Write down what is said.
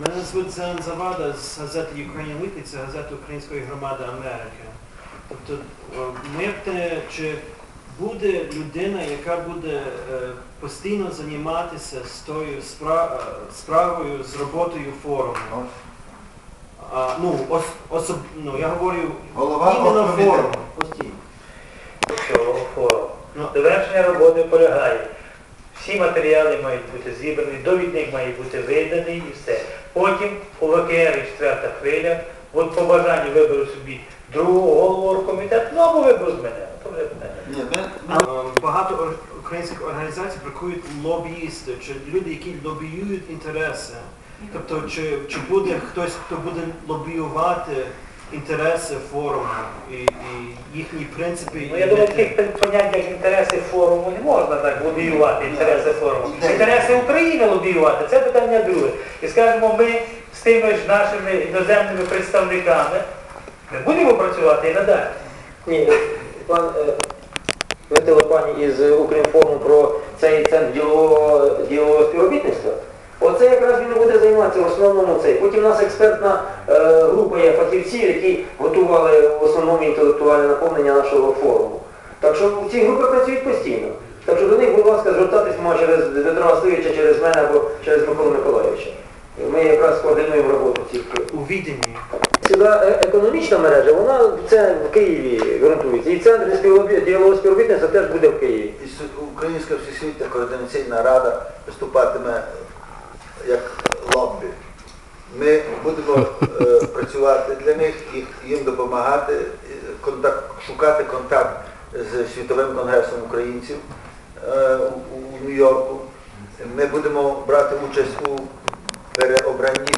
Мене звуть Зелен Завада з газети Ukrainian Weekly, це газета Української громади Америки. Тобто, о, ми чи буде людина, яка буде е, постійно займатися з тою е, справою, з роботою форуму. А, ну, ос, особ, ну, я говорю Голова іменно форуму. Постійно. цього форуму. Ну. Довершення роботи полягає. Всі матеріали мають бути зібрані, довідник має бути виданий і все. Потім у ВКР четверта хвиля, от по бажанню виберу собі другого голову оргкомітету, ну або виберу з мене. То вже питання. Багато українських організацій бракують лобіїсти, чи люди, які лобіюють інтереси. Тобто, чи, чи буде хтось, хто буде лобіювати інтереси форуму і, і їхні принципи. Ну, я і думаю, в мети. таких поняттях як інтереси форуму не можна так лобіювати інтереси форуму. Інтереси України лобіювати це питання друге. І скажімо, ми з тими ж нашими іноземними представниками не будемо працювати і надалі. Ні, пан е, ви телепані із Укрінформу про цей центр ділового співробітництва. Оце якраз він буде займатися в основному цей. Потім у нас експертна е, група є фахівців, які готували в основному інтелектуальне наповнення нашого форуму. Так що ці групи працюють постійно. Так що до них, будь ласка, звертатись можна через Дмитра Васильовича, через мене або через Миколу Миколаївича. Ми якраз координуємо роботу цих у віденні. Сюди е- економічна мережа, вона це в Києві ґрунтується. І центр ділового співробітництва теж буде в Києві. і Українська всесвітня координаційна рада виступатиме як лоббі. Ми будемо е, працювати для них, їм допомагати, контакт, шукати контакт з Світовим конгресом українців е, у, у Нью-Йорку. Ми будемо брати участь у переобранні